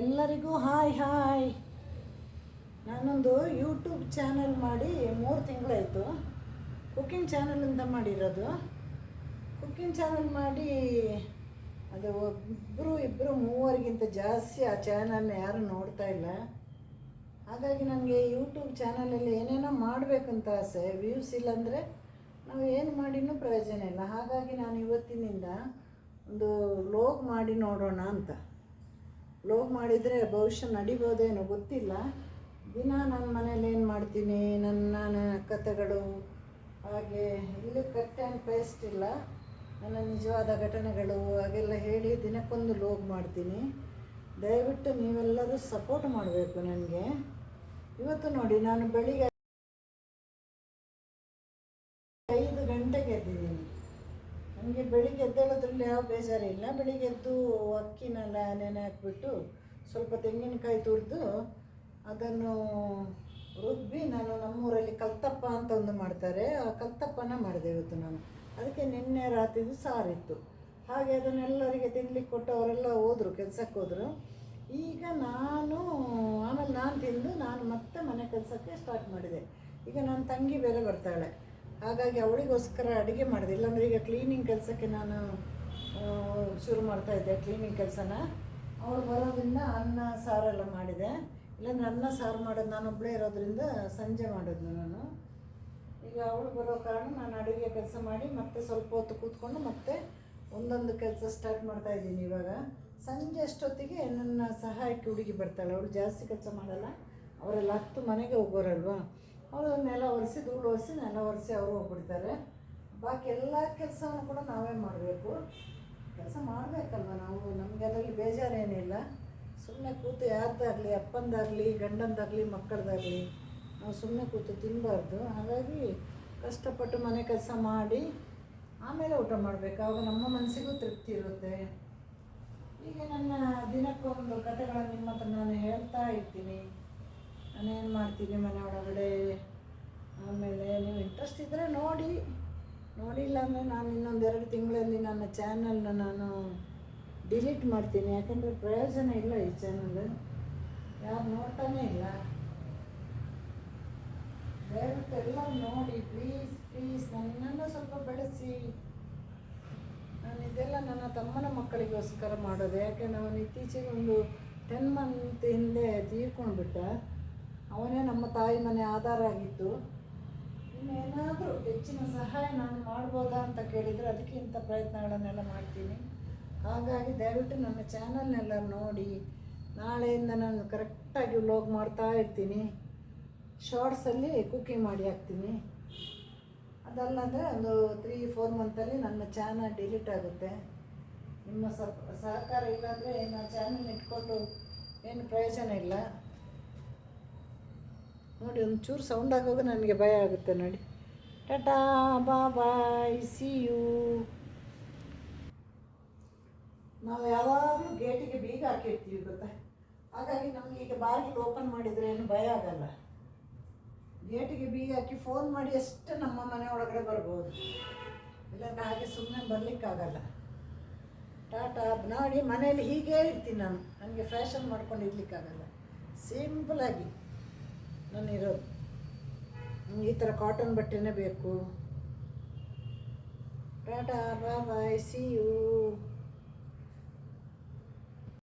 ಎಲ್ಲರಿಗೂ hi hi. ನಾನೊಂದು YouTube channel ಮಾಡಿ ಮೂರು ತಿಂಗಳಾಯಿತು. ಕುಕ್ಕಿಂಗ್ ಚಾನಲ್ ಅಂತ ಮಾಡಿರೋದು. ಕುಕ್ಕಿಂಗ್ ಚಾನಲ್ ಮಾಡಿ ಅದು ಒಬ್ಬರು ಇಬ್ಬರು ಮೂವರಿಗಿಂತ ಜಾಸ್ತಿ ಆ ಚಾನಲ್ನ ಯಾರು ನೋಡ್ತಾ ಇಲ್ಲ. ಹಾಗಾಗಿ ನನಗೆ ಯೂಟ್ಯೂಬ್ ಚಾನಲಲ್ಲಿ ಏನೇನೋ ಮಾಡಬೇಕಂತ ಆಸೆ ವ್ಯೂಸ್ ಇಲ್ಲಾಂದರೆ ನಾವು ಏನು ಮಾಡಿನೂ ಪ್ರಯೋಜನ ಇಲ್ಲ. ಹಾಗಾಗಿ ನಾನು ಇವತ್ತಿನಿಂದ ಒಂದು ಲೋಗ್ ಮಾಡಿ ನೋಡೋಣ ಅಂತ. ಲೋಗ್ ಮಾಡಿದರೆ ಭವಿಷ್ಯ ನಡಿಬೋದೇನೋ ಗೊತ್ತಿಲ್ಲ. ದಿನ ನನ್ನ ಮನೇಲಿ ಏನು ಮಾಡ್ತೀನಿ? ನನ್ನ ಕಥೆಗಳು ಹಾಗೆ ಇಲ್ಲಿ ಕಟ್ ಆ್ಯಂಡ್ ಪೇಸ್ಟ್ ನನ್ನ ನಿಜವಾದ ಘಟನೆಗಳು ಹಾಗೆಲ್ಲ ಹೇಳಿ ದಿನಕ್ಕೊಂದು ಲೋಗ್ ಮಾಡ್ತೀನಿ. ದಯವಿಟ್ಟು ನೀವೆಲ್ಲರೂ ಸಪೋರ್ಟ್ ಮಾಡಬೇಕು ನನಗೆ. ಇವತ್ತು ನೋಡಿ, ನಾನು ಬೆಳಿಗ್ಗೆ ಐದು ಗಂಟೆಗೆ ಎದ್ದಿದ್ದೀನಿ. ನನಗೆ ಬೆಳಿಗ್ಗೆ ಎದ್ದೇಳೋದ್ರಲ್ಲಿ ಯಾವ ಬೇಜಾರಿಲ್ಲ. ಬೆಳಿಗ್ಗೆ ಎದ್ದು ಅಕ್ಕಿನೆಲ್ಲ ನೆನೆ ಹಾಕ್ಬಿಟ್ಟು ಸ್ವಲ್ಪ ತೆಂಗಿನಕಾಯಿ ತುರಿದು ಅದನ್ನು ರುಬ್ಬಿ ನಾನು ನಮ್ಮೂರಲ್ಲಿ ಕಲ್ತಪ್ಪ ಅಂತ ಒಂದು ಮಾಡ್ತಾರೆ. ಆ ಕಲ್ತಪ್ಪನ ಮಾಡಿದೆ ಇವತ್ತು ನಾನು. ಅದಕ್ಕೆ ನಿನ್ನೆ ರಾತ್ರಿದು ಸಾರಿತ್ತು. ಹಾಗೆ ಅದನ್ನೆಲ್ಲರಿಗೆ ತಿನ್ಲಿಕ್ಕೆ ಕೊಟ್ಟು ಅವರೆಲ್ಲ ಹೋದರು, ಕೆಲ್ಸಕ್ಕೆ ಹೋದರು. ಈಗ ನಾನು, ಆಮೇಲೆ ನಾನು ತಿಂದು ನಾನು ಮತ್ತೆ ಮನೆ ಕೆಲಸಕ್ಕೆ ಸ್ಟಾರ್ಟ್ ಮಾಡಿದೆ. ಈಗ ನನ್ನ ತಂಗಿ ಬೇರೆ ಬರ್ತಾಳೆ. ಹಾಗಾಗಿ ಅವಳಿಗೋಸ್ಕರ ಅಡುಗೆ ಮಾಡಿದೆ. ಇಲ್ಲಾಂದರೆ ಈಗ ಕ್ಲೀನಿಂಗ್ ಕೆಲಸಕ್ಕೆ ನಾನು ಶುರು ಮಾಡ್ತಾ ಇದ್ದೆ ಕ್ಲೀನಿಂಗ್ ಕೆಲಸನ. ಅವಳು ಬರೋದ್ರಿಂದ ಅನ್ನ, ಸಾರೆಲ್ಲ ಮಾಡಿದೆ. ಇಲ್ಲಾಂದ್ರೆ ಅನ್ನ, ಸಾರು ಮಾಡೋದು ನಾನೊಬ್ಬಳೇ ಇರೋದ್ರಿಂದ ಸಂಜೆ ಮಾಡಿದ್ನು ನಾನು. ಈಗ ಅವಳು ಬರೋ ಕಾರಣ ನಾನು ಅಡುಗೆ ಕೆಲಸ ಮಾಡಿ ಮತ್ತೆ ಸ್ವಲ್ಪ ಹೊತ್ತು ಕೂತ್ಕೊಂಡು ಮತ್ತೆ ಒಂದೊಂದು ಕೆಲಸ ಸ್ಟಾರ್ಟ್ ಮಾಡ್ತಾ ಇದ್ದೀನಿ ಇವಾಗ. ಸಂಜೆ ಅಷ್ಟೊತ್ತಿಗೆ ನನ್ನ ಸಹಾಯಕ್ಕೆ ಹುಡುಗಿ ಬರ್ತಾಳೆ. ಅವಳು ಜಾಸ್ತಿ ಕೆಲಸ ಮಾಡಲ್ಲ. ಅವರೆಲ್ಲ ಹತ್ತು ಮನೆಗೆ ಹೋಗೋರಲ್ವಾ? ಅವಳು ನೆಲ ಒರೆಸಿ, ಧೂಳು ಒರೆಸಿ, ನೆಲ ಒರೆಸಿ ಅವರು ಹೋಗ್ಬಿಡ್ತಾರೆ. ಬಾಕಿ ಎಲ್ಲ ಕೆಲಸವನ್ನು ಕೂಡ ನಾವೇ ಮಾಡಬೇಕು. ಕೆಲಸ ಮಾಡಬೇಕಲ್ವ ನಾವು? ನಮಗೆ ಅದರಲ್ಲಿ ಬೇಜಾರೇನಿಲ್ಲ. ಸುಮ್ಮನೆ ಕೂತು ಯಾರ್ದಾಗಲಿ, ಅಪ್ಪಂದಾಗಲಿ, ಗಂಡಂದಾಗಲಿ, ಮಕ್ಕಳದಾಗಲಿ ನಾವು ಸುಮ್ಮನೆ ಕೂತು ತಿನ್ನಬಾರ್ದು ಹಾಗಾಗಿ ಕಷ್ಟಪಟ್ಟು ಮನೆ ಕೆಲಸ ಮಾಡಿ ಆಮೇಲೆ ಊಟ ಮಾಡಬೇಕು. ಆವಾಗ ನಮ್ಮ ಮನಸ್ಸಿಗೂ ತೃಪ್ತಿ ಇರುತ್ತೆ. ಹೀಗೆ ನನ್ನ ದಿನಕ್ಕೊಂದು ಕಥೆಗಳನ್ನು ನಿಮ್ಮ ಹತ್ರ ನಾನು ಹೇಳ್ತಾ ಇರ್ತೀನಿ. ನಾನೇನು ಮಾಡ್ತೀನಿ ಮನೆ ಒಳಗಡೆ? ಆಮೇಲೆ ನೀವು ಇಂಟ್ರೆಸ್ಟ್ ಇದ್ದರೆ ನೋಡಿ. ನೋಡಿಲ್ಲ ಅಂದರೆ ನಾನು ಇನ್ನೊಂದು ಎರಡು ತಿಂಗಳಲ್ಲಿ ನನ್ನ ಚಾನಲ್ನ ನಾನು ಡಿಲೀಟ್ ಮಾಡ್ತೀನಿ. ಯಾಕಂದರೆ ಪ್ರಯೋಜನ ಇಲ್ಲ ಈ ಚಾನಲ್ ಯಾರು ನೋಡ್ತಾನೇ ಇಲ್ಲ. ದಯವಿಟ್ಟು ಎಲ್ಲ ನೋಡಿ. ಪ್ಲೀಸ್ ಪ್ಲೀಸ್ ನನ್ನನ್ನು ಸ್ವಲ್ಪ ಬೆಳೆಸಿ. ನಾನು ಇದೆಲ್ಲ ನನ್ನ ತಮ್ಮನ ಮಕ್ಕಳಿಗೋಸ್ಕರ ಮಾಡೋದು. ಯಾಕೆಂದ್ರೆ ಅವನು ಇತ್ತೀಚೆಗೆ ಒಂದು ಟೆನ್ ಮಂತ್ ಹಿಂದೆ ತೀರ್ಕೊಂಡ್ಬಿಟ್ಟ. ಅವನೇ ನಮ್ಮ ತಾಯಿ ಮನೆ ಆಧಾರ ಆಗಿತ್ತು ಇನ್ನೇನಾದರೂ ಹೆಚ್ಚಿನ ಸಹಾಯ ನಾನು ಮಾಡ್ಬೋದಾ ಅಂತ ಕೇಳಿದರೆ ಅದಕ್ಕೆ ಇಂಥ ಪ್ರಯತ್ನಗಳನ್ನೆಲ್ಲ ಮಾಡ್ತೀನಿ. ಹಾಗಾಗಿ ದಯವಿಟ್ಟು ನನ್ನ ಚಾನಲ್ನೆಲ್ಲ ನೋಡಿ, ನಾಳೆಯಿಂದ ನಾನು ಕರೆಕ್ಟಾಗಿ ವ್ಲಾಗ್ ಮಾಡ್ತಾ ಇರ್ತೀನಿ. ಶಾರ್ಟ್ಸಲ್ಲಿ ಕುಕ್ಕಿಂಗ್ ಮಾಡಿ ಹಾಕ್ತೀನಿ. ಅದಲ್ಲದೆ ಒಂದು ತ್ರೀ ಫೋರ್ ಮಂತಲ್ಲಿ ನನ್ನ ಚಾನಲ್ ಡಿಲೀಟ್ ಆಗುತ್ತೆ. ನಿಮ್ಮ ಸಹಕಾರ ಇಲ್ಲಾಂದರೆ ನನ್ನ ಚಾನಲ್ ಇಟ್ಕೊಂಡು ಏನು ಪ್ರಯೋಜನ ಇಲ್ಲ. ನೋಡಿ ಒಂದು ಚೂರು ಸೌಂಡ್ ಆಗುವಾಗ ನನಗೆ ಭಯ ಆಗುತ್ತೆ ನೋಡಿ. ಟಾಟಾ, ಬಾ, ಬಾಯ್ ಸಿ ಯು ನಾವು ಯಾವಾಗಲೂ ಗೇಟಿಗೆ ಬೀಗ ಹಾಕಿರ್ತೀವಿ ಗೊತ್ತಾ? ಹಾಗಾಗಿ ನಮಗೆ ಈಗ ಬಾಗಿಲು ಓಪನ್ ಮಾಡಿದರೆ ಏನು ಭಯ ಆಗಲ್ಲ. ಗೇಟಿಗೆ ಬೀಗ ಹಾಕಿ ಫೋನ್ ಮಾಡಿ ಎಷ್ಟು ನಮ್ಮ ಮನೆ ಒಳಗಡೆ ಬರ್ಬೋದು. ಇಲ್ಲಾಂದ್ರೆ ಹಾಗೆ ಸುಮ್ಮನೆ ಬರಲಿಕ್ಕಾಗಲ್ಲ. ಟಾಟಾ ನೋಡಿ ಮನೆಯಲ್ಲಿ ಹೀಗೆ ಇರ್ತೀನಿ ನಾನು. ನನಗೆ ಫ್ಯಾಷನ್ ಮಾಡ್ಕೊಂಡು ಇರ್ಲಿಕ್ಕಾಗಲ್ಲ. ಸಿಂಪಲಾಗಿ ನಾನು ಈ ಥರ ಕಾಟನ್ ಬಟ್ಟೆನೇ ಬೇಕು. Tata bye see you